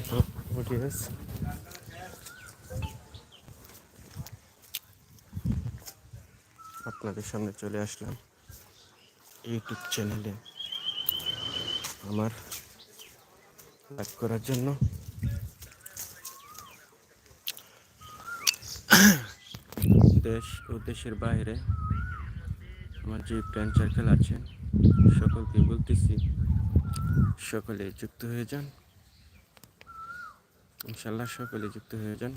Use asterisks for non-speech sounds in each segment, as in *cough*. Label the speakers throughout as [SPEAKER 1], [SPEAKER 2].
[SPEAKER 1] সম্মানিত অডিয়েন্স আপনাদের সামনে চলে আসলাম ইউটিউব চ্যানেলে আমার লাইভ করার জন্য। দেশ ও দেশের বাইরে আমার যে ফ্রেন্ড সার্কেল আছে, সকলকে বলতেছি, সকলে যুক্ত হয়ে যান। ইনশাল্লাহ সকলে যুক্ত হয়ে যান।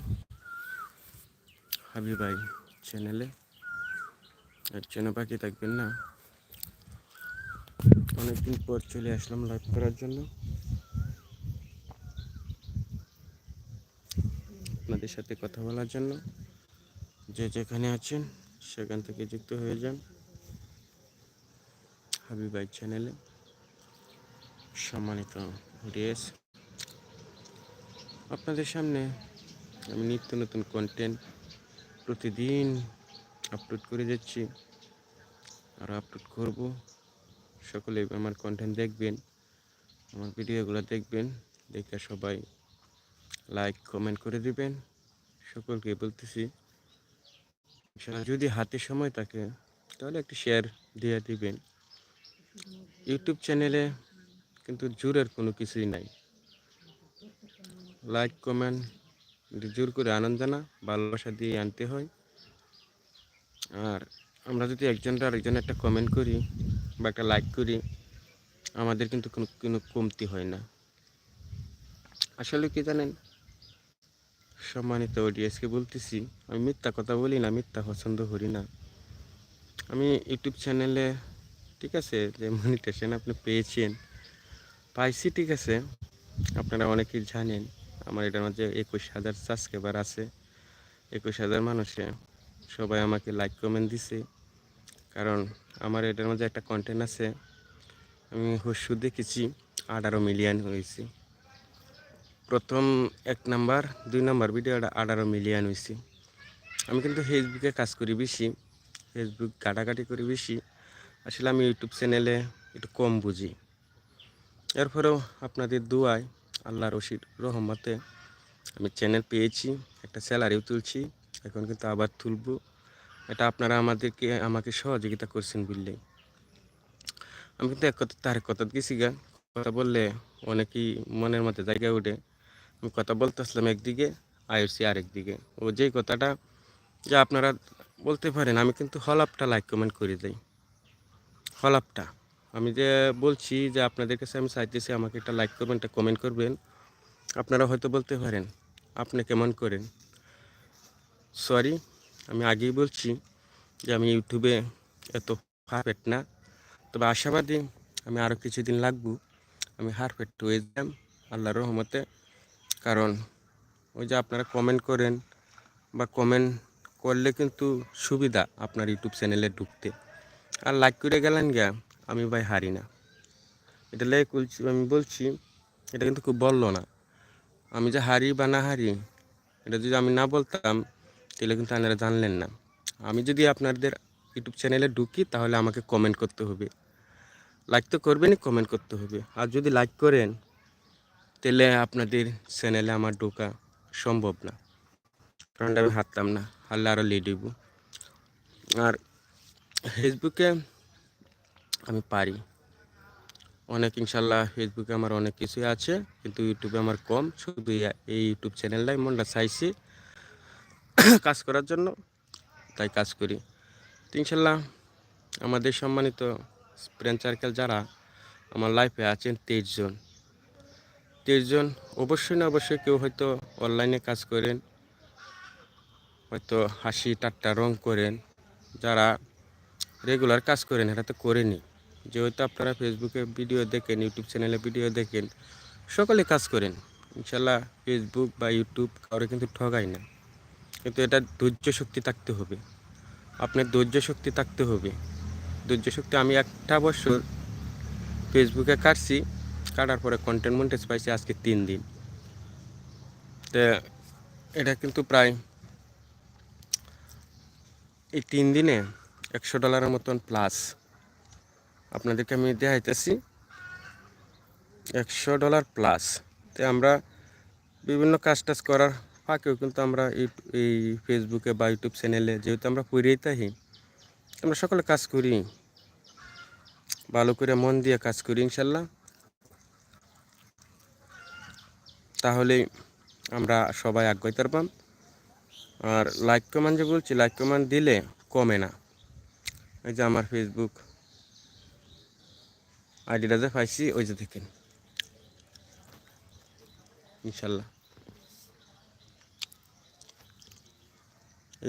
[SPEAKER 1] হাবিবাই চ্যানেলে। একজনও বাকি থাকবেন না। অনেকদিন পর চলে আসলাম লাইভ করার জন্য। আপনাদের সাথে কথা বলার জন্য। যে যেখানে আছেন, সেখান থেকে যুক্ত হয়ে যান। হাবিবাই চ্যানেলে। সম্মানিত অডিয়েন্স আপনাদের সামনে আমি নিত্য নতুন কন্টেন্ট প্রতিদিন আপলোড করে যাচ্ছি আর আপলোড করব। সকলে আমার কন্টেন্ট দেখবেন, আমার ভিডিওগুলো দেখবেন, দেখে সবাই লাইক কমেন্ট করে দিবেন। সকলকে বলতেছি যদি হাতে সময় থাকে, তাহলে একটু শেয়ার দিয়ে দিবেন। ইউটিউব চ্যানেলে কিন্তু জোরের কোনো কিছুই নাই। লাইক কমেন্ট জোর করে আনন্দ না ভালোবাসা দিয়ে আনতে হয় আর আমরা যদি একজনটা আরেকজন একটা কমেন্ট করি বা একটা লাইক করি আমাদের কিন্তু কোনো কোনো কমতি হয় না আসলে কি জানেন সম্মানিত অডিয়েন্সকে বলতেছি আমি মিথ্যা কথা বলি না মিথ্যা পছন্দ করি না আমি ইউটিউব চ্যানেলে ঠিক আছে, যে মনিটেশন আপনি পেয়েছেন, পাইছি ঠিক আছে, আপনারা অনেকেই জানেন। আমার এটার মধ্যে একুশ হাজার সাবস্ক্রাইবার আছে। একুশ হাজার মানুষে সবাই আমাকে লাইক কমেন্ট দিছে। কারণ আমার এটার মধ্যে একটা কন্টেন্ট আছে। আমি হস্যু দেখেছি, আঠারো মিলিয়ন হয়েছি। প্রথম এক নাম্বার দুই নাম্বার ভিডিওটা আঠারো মিলিয়ন হয়েছি। আমি কিন্তু ফেসবুকে কাজ করি বেশি ফেসবুক কাটাকাটি করি বেশি। আসলে আমি ইউটিউব চ্যানেলে একটু কম বুঝি। এরপরেও আপনাদের দুয়ায় আল্লাহ রশিদ রহমতে আমি চ্যানেল পেয়েছি, একটা স্যালারিও তুলছি, এখন কিন্তু আবার তুলব। এটা আপনারা আমাদেরকে, আমাকে সহযোগিতা করছেন বুঝলেই আমি কিন্তু এক কথা, তার কথা গেছি গা। কথা বললে অনেকেই মনের মধ্যে জায়গায় ওঠে। আমি কথা বলতে আসলাম একদিকে আইসি আরেক দিকে। ও যেই কথাটা, যে আপনারা বলতে পারেন, আমি কিন্তু হলাপটা লাইক কমেন্ট করে দিই। হলাপটা আমি যে বলছি যে আপনাদের কাছে আমি চাইতেছি আমাকে একটা লাইক করবেন, একটা কমেন্ট করবেন। আপনারা হয়তো বলতে পারেন, আপনি কেমন করেন? সরি আমি আগেই বলছি যে আমি ইউটিউবে এত পারফেক্ট না। তবে আশাবাদী আমি আরও কিছুদিন লাগবো। আমি পারফেক্ট হয়ে যাম আল্লাহর রহমতে। কারণ ওই যে আপনারা কমেন্ট করেন বা কমেন্ট করলে কিন্তু সুবিধা আপনার ইউটিউব চ্যানেলে ঢুকতে। আর লাইক করে গেলেন গিয়া আমি ভাই হারি না। এটা লেগে বলছি, আমি বলছি, এটা কিন্তু খুব বলল না। আমি যে হারি বা না হারি, এটা যদি আমি না বলতাম, তাহলে কিন্তু আপনারা জানলেন না। আমি যদি আপনাদের ইউটিউব চ্যানেলে ঢুকি, তাহলে আমাকে কমেন্ট করতে হবে। লাইক তো করবেনই কমেন্ট করতে হবে। আর যদি লাইক করেন, তাহলে আপনাদের চ্যানেলে আমার ঢোকা সম্ভব না। কারণ আমি হারতাম না, হারলে আরও হইব। আর ফেসবুকে আমি পারি। অনেক ইনশাল্লাহ ফেসবুকে আমার অনেক কিছুই আছে, কিন্তু ইউটিউবে আমার কম। শুধু এই ইউটিউব চ্যানেলটাই মনটা চাইছি কাজ করার জন্য, তাই কাজ করি। তো ইনশাল্লাহ আমাদের সম্মানিত ফ্রেন্ড সার্কেল যারা আমার লাইফে আছেন তেইশ জন। তেইশ জন অবশ্যই না অবশ্যই কেউ হয়তো অনলাইনে কাজ করেন, হয়তো হাসি টাট্টা রং করেন, যারা রেগুলার কাজ করেন এটা তো করেনি যেহেতু আপনারা ফেসবুকে ভিডিও দেখেন ইউটিউব চ্যানেলে ভিডিও দেখেন, সকলে কাজ করেন। ইনশাল্লাহ ফেসবুক বা ইউটিউব কাউরে কিন্তু ঠগায় না। কিন্তু এটা ধৈর্য শক্তি থাকতে হবে। আপনার ধৈর্য শক্তি থাকতে হবে। ধৈর্য শক্তি আমি একটা বছর ফেসবুকে কাটছি, কাটার পরে কন্টেন্ট মন্টেজ পাইছি আজকে তিন দিন। তো এটা কিন্তু প্রায় এই তিন দিনে একশো ডলারের মতন প্লাস আপনাদেরকে আমি দেখাইতেছি। একশো ডলার প্লাস তো আমরা বিভিন্ন কাজ টাজ করার ফাঁকেও কিন্তু আমরা এই ফেসবুকে বা ইউটিউব চ্যানেলে যেহেতু আমরা পড়েই থাকি, আমরা সকলে কাজ করি। ভালো করে মন দিয়ে কাজ করি ইনশাল্লাহ। তাহলে আমরা সবাই আগাইতে পারবাম আর লাইক কমেন্ট যে বলছি লাইক কমেন্ট দিলে কমে না। এই যে আমার ফেসবুক আইডিটা যে পাইছি, ওই যে দেখেন। ইনশাল্লাহ।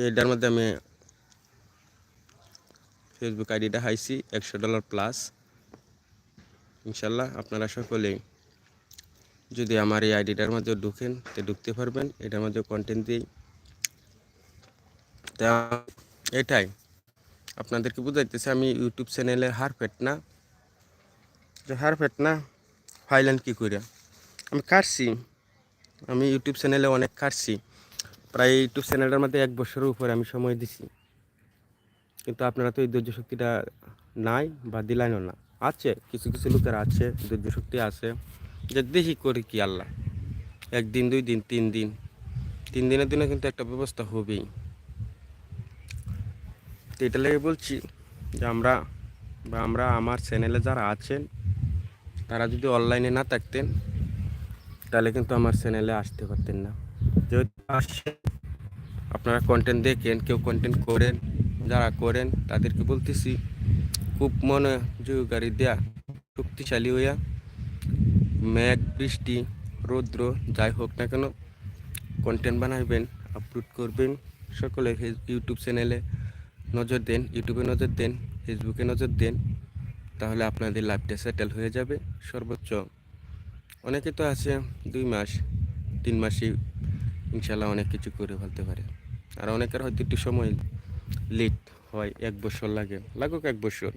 [SPEAKER 1] এটার মধ্যে আমি ফেসবুক আইডিটা হাইছি, একশো ডলার প্লাস ইনশাল্লাহ আপনারা সকলেই যদি আমার এই আইডিটার মধ্যে ঢুকেন, তো ঢুকতে পারবেন। এটার মধ্যে কন্টেন্ট দিই তা এটাই। আপনাদেরকে বুঝাইতেছে, আমি ইউটিউব চ্যানেলে হার পেট না। হার পেট না ফাইলেন কী করে আমি কাটছি। আমি ইউটিউব চ্যানেলে অনেক কাটছি। প্রায় ইউটিউব চ্যানেলটার মধ্যে এক বছরের উপরে আমি সময় দিছি। কিন্তু আপনারা তো এই ধৈর্য শক্তিটা নাই বা দিলাইনও না। আছে, কিছু কিছু লোকের আছে, ধৈর্য শক্তি আছে। যে দেখি করি কি আল্লাহ। একদিন, দুই দিন, তিন দিন। তিন দিনের দিনে কিন্তু একটা ব্যবস্থা হবেই। তো এটা লেগে বলছি যে আমরা বা আমরা আমার চ্যানেলে যারা আছেন তারা যদি অনলাইনে না থাকতেন, তাহলে কিন্তু আমার চ্যানেলে আসতে পারতেন না। যেহেতু আসছেন আপনারা কন্টেন্ট দেখেন, কেউ কন্টেন্ট করেন, যারা করেন, তাদেরকে বলতেছি, খুব মনে গাড়ি দেয়া, শক্তিশালী হইয়া, মেঘ, বৃষ্টি, রৌদ্র, যাই হোক না কেন কন্টেন্ট বানাইবেন আপলোড করবেন। সকলে ইউটিউব চ্যানেলে নজর দেন ইউটিউবে নজর দেন ফেসবুকে নজর দেন। তাহলে আপনাদের লাইফটা সেটেল হয়ে যাবে, সর্বোচ্চ। অনেকে তো আছে দুই মাস, তিন মাসই ইনশাল্লাহ অনেক কিছু করে ফেলতে পারে। আর অনেকের হয়তো একটু সময় লেট হয়, এক বছর লাগে, লাগুক এক বছর।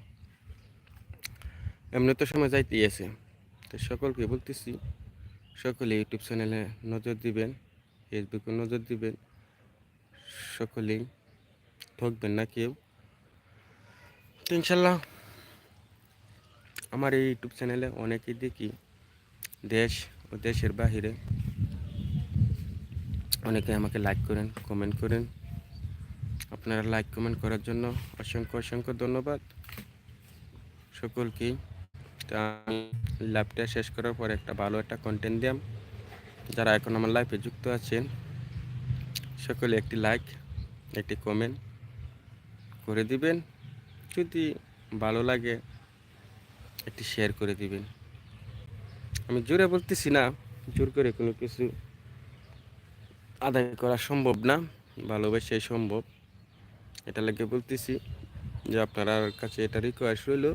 [SPEAKER 1] এমনি তো সময় যাইতেই আছে। তো সকলকে বলতেছি, সকলে ইউটিউব চ্যানেলে নজর দিবেন ফেসবুকে নজর দিবেন, সকলেই ঠকবেন না কেউ। ইনশাল্লাহ আমার এই ইউটিউব চ্যানেলে অনেকেই দেখি দেশ ও দেশের বাহিরে অনেকে আমাকে লাইক করেন কমেন্ট করেন। আপনারা লাইক কমেন্ট করার জন্য অসংখ্য অসংখ্য ধন্যবাদ। সকলকেই। তা লাইভটা শেষ করার পর একটা ভালো একটা কন্টেন্ট দিলাম যারা এখন আমার লাইফে যুক্ত আছেন, সকলে একটি লাইক একটি কমেন্ট করে দিবেন। যদি ভালো লাগে একটি শেয়ার করে দিবেন। আমি জোরে বলতেছি না, জোর করে কোনো কিছু আদায় করা সম্ভব না ভালোবাসে সম্ভব। এটা লাগে বলতেছি যে আপনার কাছে এটা রিকোয়েস্ট রইল,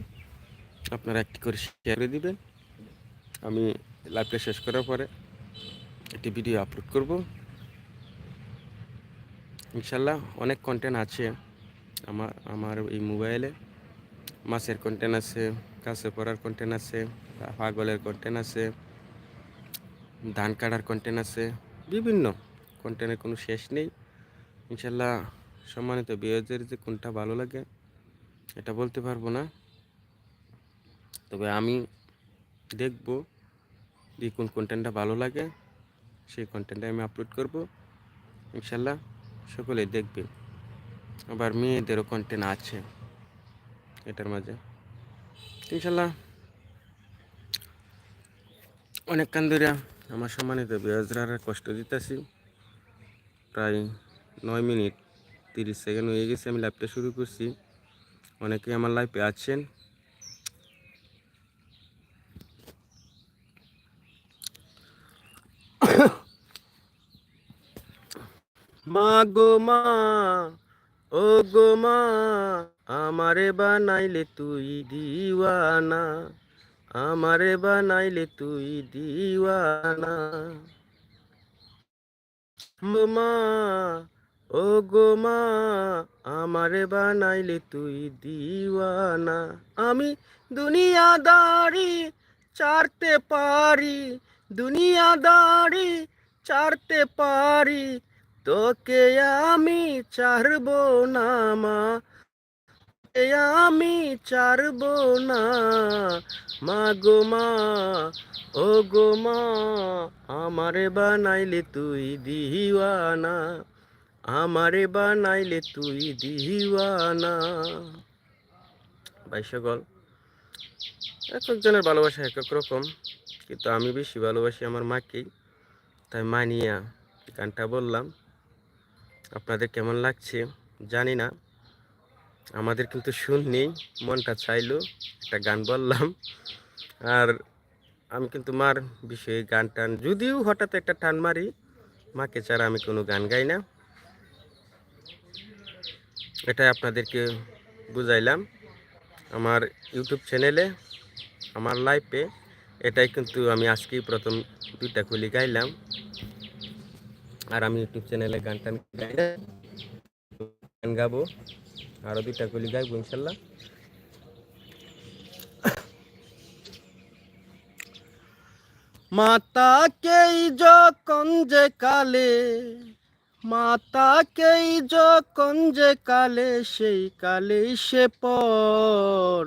[SPEAKER 1] আপনারা একটি করে শেয়ার করে দিবেন। আমি লাইভটা শেষ করার পরে একটি ভিডিও আপলোড করব। ইনশাল্লাহ অনেক কন্টেন্ট আছে আমার আমার এই মোবাইলে মাছের কন্টেন্ট আছে কাছে পড়ার কন্টেন্ট আছে পাগলের কন্টেন্ট আছে, ধান কাটার কন্টেন্ট আছে, বিভিন্ন কন্টেন্টের কোনো শেষ নেই। ইনশাল্লাহ সম্মানিত বিয়োজের যে কোনটা ভালো লাগে, এটা বলতে পারব না। তবে আমি দেখব যে কোন কন্টেন্টটা ভালো লাগে, সেই কন্টেন্টটা আমি আপলোড করব। ইনশাল্লাহ সকলেই দেখবে আবার মেয়েদেরও কন্টেন্ট আছে, এটার মাঝে। ইনশাল্লাহ। অনেক ধরে আমার সম্মানিত বিরাজরা কষ্ট দিতেছি। প্রায় নয় মিনিট তিরিশ সেকেন্ড হয়ে গেছে, আমি লাইভটা শুরু করছি। অনেকে আমার লাইফে আছেন। *coughs* মা গো মা। ও গো মা, আমারে বানাইলে তুই দিওয়ানা, আমারে বানাইলে তুই দিওয়ানা। মা ও গো মা, আমারে বানাইলে তুই দিওয়ানা। আমি দুনিয়াদারি চারতে পারি, দুনিয়াদারি চারতে পারি তোকে আমি চারব না, মা। আমি চারব না। মা গো মা, ও গো মা, আমারে বানাইলে তুই দিওয়ানা। আমারে বানাইলে তুই দিওয়ানা। ভাই, সকল এক একজনের ভালোবাসা এক এক রকম, কিন্তু আমি বেশি ভালোবাসি আমার মাকেই। তাই মানিয়া গানটা বললাম। আপনাদের কেমন লাগছে জানি না। আমাদের কিন্তু শুননি মনটা চাইলো, একটা গান বললাম। আর আমি কিন্তু মার বিষয়ে গান টান, যদিও হঠাৎ একটা টান মারি, মাকে ছাড়া আমি কোনো গান গাই না। এটাই আপনাদেরকে বুঝাইলাম। আমার ইউটিউব চ্যানেলে, আমার লাইফে, এটাই কিন্তু আমি আজকেই প্রথম দুইটা খুলি গাইলাম। আর আমি ইউটিউব চ্যানেলে গান টান গাই গান গাবো। আরও দুইটা খুলি গাইবো ইনশাল্লাহ। মাতাকেই যখন যে কালে, মাতাকেই যখন যে কালে, সেই কালে সে পর।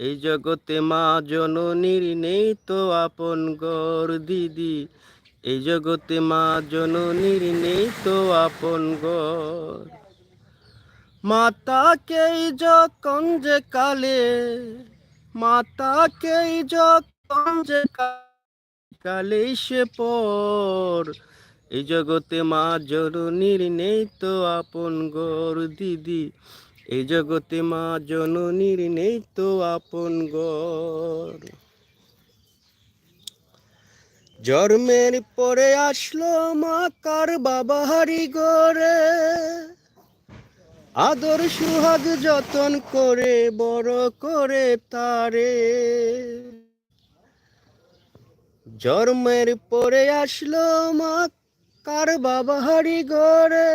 [SPEAKER 1] এই জগতে মা জননীর নেই তো আপন গর দিদি। এই জগতে মা জননীর নেই তো আপন গর মাতাকেই যখন যে কালে মাতাকেই যখন যে কালে সে পর এই জগতে মা জননীর নেই তো আপন গর দিদি। এই জগতে মা জননীর নেই তো আপন গর। জন্মের পরে আসলো মা কার বাবা হারি গরে আদর সুহাগ যতন করে, বড় করে তারে। জন্মের পরে আসলো মা কার বাবা হারি গড়ে।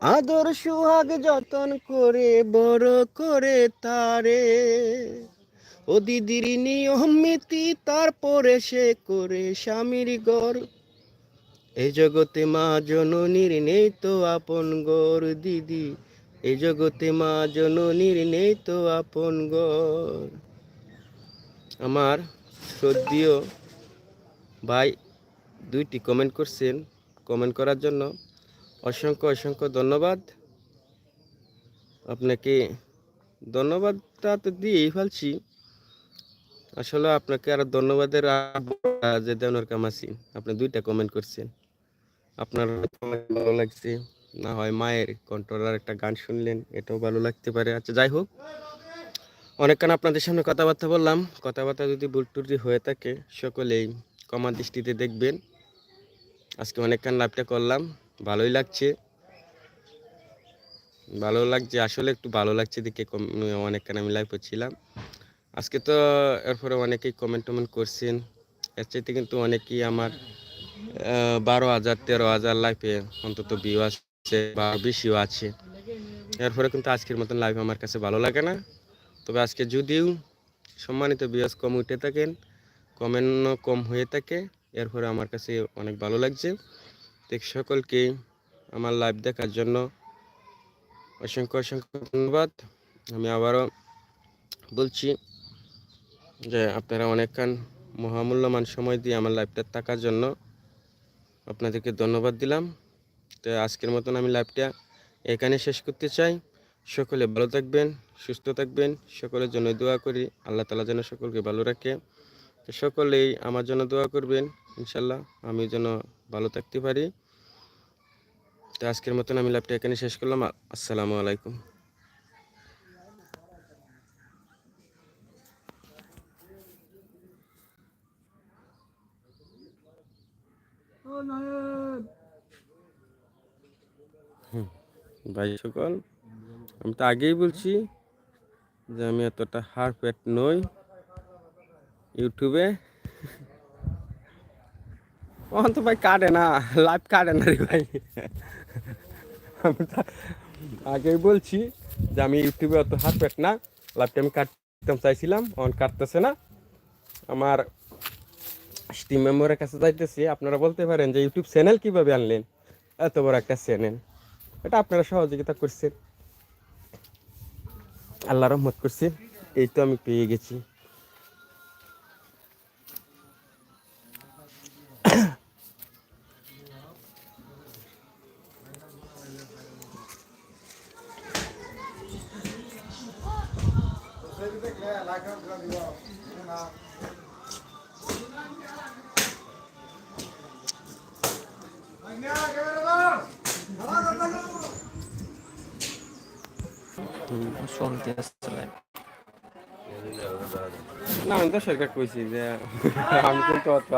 [SPEAKER 1] আদর সুহাগ যতন করে, বড় করে তারে। ও দিদির নিয়মিতি তারপরে সে করে স্বামীর গড়। এই জগতে মা জননীর নেই তো আপন গড়, দিদি। এই জগতে মা জননীর নেই তো আপন গড়। আমার শ্রদ্ধীয় ভাই দুইটি কমেন্ট করছেন। কমেন্ট করার জন্য অসংখ্য অসংখ্য ধন্যবাদ। আপনাকে ধন্যবাদটা তো দিয়েই ফেলছি। আসলে আপনাকে আর ধন্যবাদের যে দেওয়ার কাম আছি। আপনি দুইটা কমেন্ট করছেন। আপনার ভালো লাগছে, না হয় মায়ের কন্ট্রোলার একটা গান শুনলেন, এটাও ভালো লাগতে পারে। আচ্ছা যাই হোক। অনেকক্ষণ আপনাদের সামনে কথাবার্তা বললাম। কথাবার্তা যদি ভুল ত্রুটি হয়ে থাকে, সকলেই কমা দৃষ্টিতে দেখবেন। আজকে অনেকক্ষণ লাভটা করলাম। ভালোই লাগছে। ভালো লাগছে, আসলে একটু ভালো লাগছে দেখে অনেকক্ষণ আমি লাইভ করছিলাম আজকে তো এরপরে অনেকেই কমেন্ট টমেন্ট করছেন। এর চাইতে কিন্তু অনেকেই আমার বারো হাজার, তেরো হাজার লাইফে অন্তত ভিউ আছে বা বেশিও আছে। এরপরে কিন্তু আজকের মতন লাইভ আমার কাছে ভালো লাগে না। তবে আজকে যদিও সম্মানিত বিয়াস কম উঠে থাকেন কমেন্টও কম হয়ে থাকে, এরপরে আমার কাছে অনেক ভালো লাগছে। দেখ সকলকে আমার লাইভ দেখার জন্য অসংখ্য অসংখ্য ধন্যবাদ। আমি আবারও বলছি যে আপনারা অনেকক্ষণ মহামূল্যমান সময় দিয়ে আমার লাইভটা থাকার জন্য আপনাদেরকে ধন্যবাদ দিলাম। তো আজকের মতন আমি লাইভটা এখানে শেষ করতে চাই। সকলে ভালো থাকবেন, সুস্থ থাকবেন, সকলের জন্য দোয়া করি। আল্লাহ তালা যেন সকলকে ভালো রাখে। তো সকলেই আমার জন্য দোয়া করবেন ইনশাল্লাহ আমি যেন ভালো থাকতে পারি। তো আজকের মতন আমি লাইভটা এখানে শেষ করলাম। আসসালামু আলাইকুম। ভাই সকল, আমি তো আগেই বলছি যে আমি এতটা হার পেট নই ইউটিউবে। ওখান তো ভাই কাটে না লাইভ কাটে না রে ভাই। আমি আগেই বলছি যে আমি ইউটিউবে অত হার পেট না লাইভটা আমি কাটতাম, চাইছিলাম অন কাটতেছে না। আমার টিম মেম্বারের কাছে যাইতেছি, আপনারা বলতে পারেন যে ইউটিউব চ্যানেল কীভাবে আনলেন? এত বড় একটা চ্যানেল। এটা আপনারা সহযোগিতা করছেন। আল্লাহ রহমত করছি, এই তো আমি পেয়ে গেছি। Thank you.
[SPEAKER 2] শান্তি আসসালাম
[SPEAKER 1] না আমি তো সেটা কইছি যে আমি কিন্তু অত